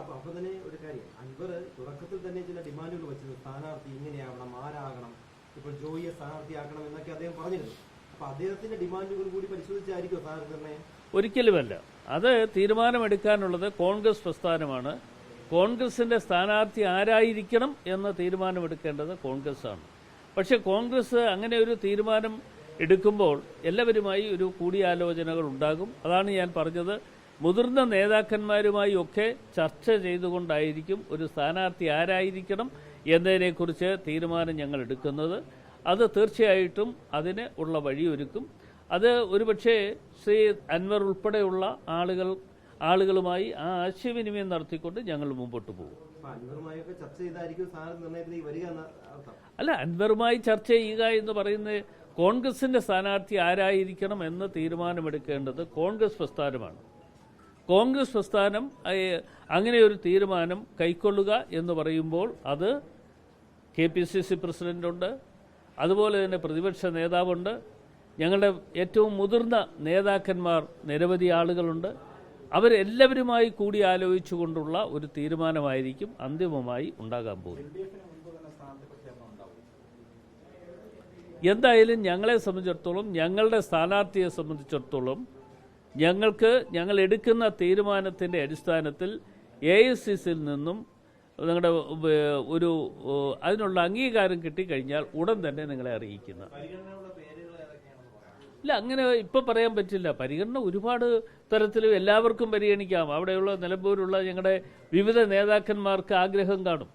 അപ്പൊ അപ്പൊ തന്നെ ഒരു കാര്യം. അൻവർ തുടക്കത്തിൽ തന്നെ ചില ഡിമാൻഡുകൾ വെച്ചത് സ്ഥാനാർത്ഥി ഇങ്ങനെയാവണം ആരാകണം ഇപ്പോൾ ജോയിയെ സ്ഥാനാർത്ഥിയാക്കണം എന്നൊക്കെ അദ്ദേഹം പറഞ്ഞിരുന്നു. അപ്പൊ അദ്ദേഹത്തിന്റെ ഡിമാൻഡുകൾ കൂടി പരിശോധിച്ചായിരിക്കും സ്ഥാനാർത്ഥി ഒരിക്കലുമല്ല. അത് തീരുമാനമെടുക്കാനുള്ളത് കോൺഗ്രസ് പ്രസ്ഥാനമാണ്. കോൺഗ്രസിന്റെ സ്ഥാനാർത്ഥി ആരായിരിക്കണം എന്ന തീരുമാനമെടുക്കേണ്ടത് കോൺഗ്രസ്സാണ്. പക്ഷേ കോൺഗ്രസ് അങ്ങനെ ഒരു തീരുമാനം എടുക്കുമ്പോൾ എല്ലാവരുമായി ഒരു കൂടിയാലോചനകൾ ഉണ്ടാകും. അതാണ് ഞാൻ പറഞ്ഞത്. മുതിർന്ന നേതാക്കന്മാരുമായി ഒക്കെ ചർച്ച ചെയ്തുകൊണ്ടായിരിക്കും ഒരു സ്ഥാനാർത്ഥി ആരായിരിക്കണം എന്നതിനെക്കുറിച്ച് തീരുമാനം ഞങ്ങൾ എടുക്കുന്നത് അത് തീർച്ചയായിട്ടും അതിന് ഉള്ള വഴിയൊരുക്കും. അത് ഒരുപക്ഷേ ശ്രീ അൻവർ ഉൾപ്പെടെയുള്ള ആളുകൾ ആളുകളുമായി ആ ആശയവിനിമയം നടത്തിക്കൊണ്ട് ഞങ്ങൾ മുമ്പോട്ട് പോകും. അല്ല അൻവറുമായി ചർച്ച ചെയ്യുക എന്ന് പറയുന്നത് കോൺഗ്രസിന്റെ സ്ഥാനാർത്ഥി ആരായിരിക്കണം എന്ന് തീരുമാനമെടുക്കേണ്ടത് കോൺഗ്രസ് പ്രസ്ഥാനമാണ്. കോൺഗ്രസ് പ്രസ്ഥാനം അങ്ങനെ ഒരു തീരുമാനം കൈക്കൊള്ളുക എന്ന് പറയുമ്പോൾ അത് കെ പി സി സി പ്രസിഡന്റുണ്ട് അതുപോലെ തന്നെ പ്രതിപക്ഷ നേതാവുണ്ട്. ഞങ്ങളുടെ ഏറ്റവും മുതിർന്ന നേതാക്കന്മാർ നിരവധി ആളുകളുണ്ട്. അവരെല്ലാവരുമായി കൂടി ആലോചിച്ചുകൊണ്ടുള്ള ഒരു തീരുമാനമായിരിക്കും അന്തിമമായി ഉണ്ടാകാൻ പോകുന്നത്. എന്തായാലും ഞങ്ങളെ സംബന്ധിച്ചിടത്തോളം ഞങ്ങളുടെ സ്ഥാനാർത്ഥിയെ സംബന്ധിച്ചിടത്തോളം ഞങ്ങൾക്ക് ഞങ്ങൾ എടുക്കുന്ന തീരുമാനത്തിന്റെ അടിസ്ഥാനത്തിൽ എ എസ് സിസിൽ നിന്നും നിങ്ങളുടെ ഒരു അതിനുള്ള അംഗീകാരം കിട്ടിക്കഴിഞ്ഞാൽ ഉടൻ തന്നെ നിങ്ങളെ അറിയിക്കുന്ന. ഇല്ല അങ്ങനെ ഇപ്പം പറയാൻ പറ്റില്ല. പരിഗണന ഒരുപാട് തരത്തിൽ എല്ലാവർക്കും പരിഗണിക്കാം. അവിടെയുള്ള നിലമ്പൂരുള്ള ഞങ്ങളുടെ വിവിധ നേതാക്കന്മാർക്ക് ആഗ്രഹം കാണും.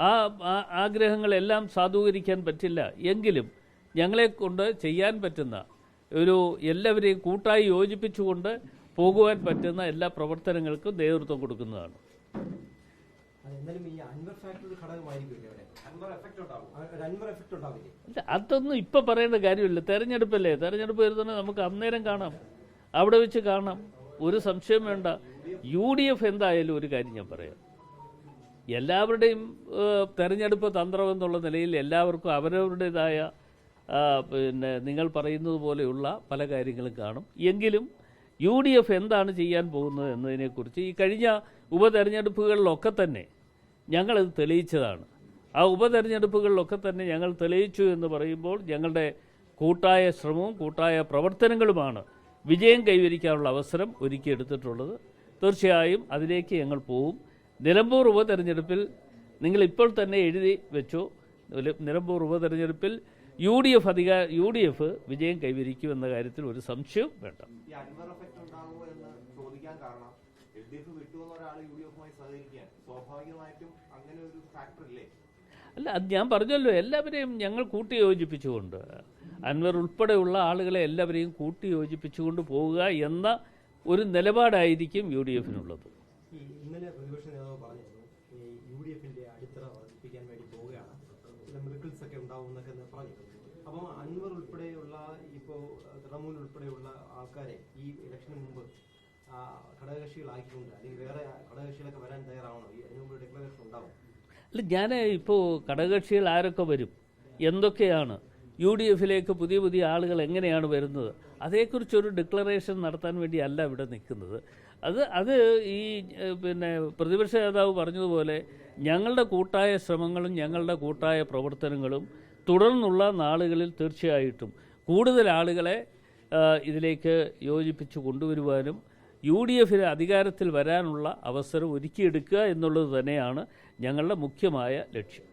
ആ ആ- ആഗ്രഹങ്ങളെല്ലാം സാധൂകരിക്കാൻ പറ്റില്ല. എങ്കിലും ഞങ്ങളെ കൊണ്ട് ചെയ്യാൻ പറ്റുന്ന ഒരു എല്ലാവരെയും കൂട്ടായി യോജിപ്പിച്ചുകൊണ്ട് പോകുവാൻ പറ്റുന്ന എല്ലാ പ്രവർത്തനങ്ങൾക്കും നേതൃത്വം കൊടുക്കുന്നതാണ്. അതൊന്നും ഇപ്പം പറയേണ്ട കാര്യമില്ല. തെരഞ്ഞെടുപ്പല്ലേ? തെരഞ്ഞെടുപ്പ് വരുന്ന നമുക്ക് അന്നേരം കാണാം. അവിടെ വെച്ച് കാണാം. ഒരു സംശയം വേണ്ട. യു ഡി എഫ് എന്തായാലും ഒരു കാര്യം ഞാൻ പറയാം. എല്ലാവരുടെയും തെരഞ്ഞെടുപ്പ് തന്ത്രം എന്നുള്ള നിലയിൽ എല്ലാവർക്കും അവരവരുടേതായ പിന്നെ നിങ്ങൾ പറയുന്നത് പോലെയുള്ള പല കാര്യങ്ങളും കാണും. എങ്കിലും യു ഡി എഫ് എന്താണ് ചെയ്യാൻ പോകുന്നത് എന്നതിനെക്കുറിച്ച് ഈ കഴിഞ്ഞ ഉപതെരഞ്ഞെടുപ്പുകളിലൊക്കെ തന്നെ ഞങ്ങളത് തെളിയിച്ചതാണ്. ആ ഉപതെരഞ്ഞെടുപ്പുകളിലൊക്കെ തന്നെ ഞങ്ങൾ തെളിയിച്ചു എന്ന് പറയുമ്പോൾ ഞങ്ങളുടെ കൂട്ടായ ശ്രമവും കൂട്ടായ പ്രവർത്തനങ്ങളുമാണ് വിജയം കൈവരിക്കാനുള്ള അവസരം ഒരുക്കിയെടുത്തിട്ടുള്ളത് തീർച്ചയായും അതിലേക്ക് ഞങ്ങൾ പോവും. നിലമ്പൂർ ഉപതെരഞ്ഞെടുപ്പിൽ നിങ്ങൾ ഇപ്പോൾ തന്നെ എഴുതി വെച്ചു? നിലമ്പൂർ ഉപതെരഞ്ഞെടുപ്പിൽ യു ഡി എഫ് അധികാര യു ഡി എഫ് വിജയം കൈവരിക്കുമെന്ന കാര്യത്തിൽ ഒരു സംശയവും വേണ്ട. ഈ അൻവർ എന്ന് ചോദിക്കാൻ കാരണം എൽ ഡി എഫ് ഒരാൾ യു സഹകരിക്കാൻ. സ്വാഭാവികമായിട്ടും അങ്ങനെ ഒരു ഫാക്ടർ ഇല്ലേ? അല്ല അത് ഞാൻ പറഞ്ഞല്ലോ എല്ലാവരെയും ഞങ്ങൾ കൂട്ടി യോജിപ്പിച്ചുകൊണ്ട് അൻവർ ഉൾപ്പെടെയുള്ള ആളുകളെ എല്ലാവരെയും കൂട്ടി യോജിപ്പിച്ചുകൊണ്ട് പോവുക എന്ന ഒരു നിലപാടായിരിക്കും യു ഡി എഫിനുള്ളത്. ഇന്നലെ പ്രതിപക്ഷ നേതാവ് പറഞ്ഞിരുന്നു യു ഡി എഫിന്റെ അടിത്തറ വർദ്ധിപ്പിക്കാൻ വേണ്ടി മിറക്കിൾസ് ഒക്കെ ഉണ്ടാവും എന്നൊക്കെ പറഞ്ഞു അപ്പം അൻവർ ഉൾപ്പെടെയുള്ള ഇപ്പോൾ തൃണമൂൽ ഉൾപ്പെടെയുള്ള ആൾക്കാരെ ഈ ഇലക്ഷന് മുമ്പ് ഘടകകക്ഷികളാക്കിക്കൊണ്ട് അല്ലെങ്കിൽ വേറെ ഘടകകക്ഷികളൊക്കെ വരാൻ തയ്യാറാവണോ. അതിന് മുമ്പ് ഡിക്ലറേഷൻ ഉണ്ടാവും. അല്ല ഞാൻ ഇപ്പോൾ ഘടകകക്ഷികൾ ആരൊക്കെ വരും? എന്തൊക്കെയാണ്? യു ഡി എഫിലേക്ക് പുതിയ പുതിയ ആളുകൾ എങ്ങനെയാണ് വരുന്നത്? അതേക്കുറിച്ചൊരു ഡിക്ലറേഷൻ നടത്താൻ വേണ്ടിയല്ല ഇവിടെ നിൽക്കുന്നത്. അത് അത് ഈ പിന്നെ പ്രതിപക്ഷ നേതാവ് പറഞ്ഞതുപോലെ ഞങ്ങളുടെ കൂട്ടായ ശ്രമങ്ങളും ഞങ്ങളുടെ കൂട്ടായ പ്രവർത്തനങ്ങളും തുടർന്നുള്ള നാളുകളിൽ തീർച്ചയായിട്ടും കൂടുതൽ ആളുകളെ ഇതിലേക്ക് യോജിപ്പിച്ച് കൊണ്ടുവരുവാനും യു ഡി എഫിന് അധികാരത്തിൽ വരാനുള്ള അവസരം ഒരുക്കിയെടുക്കുക എന്നുള്ളത് തന്നെയാണ് ഞങ്ങളുടെ മുഖ്യമായ ലക്ഷ്യം.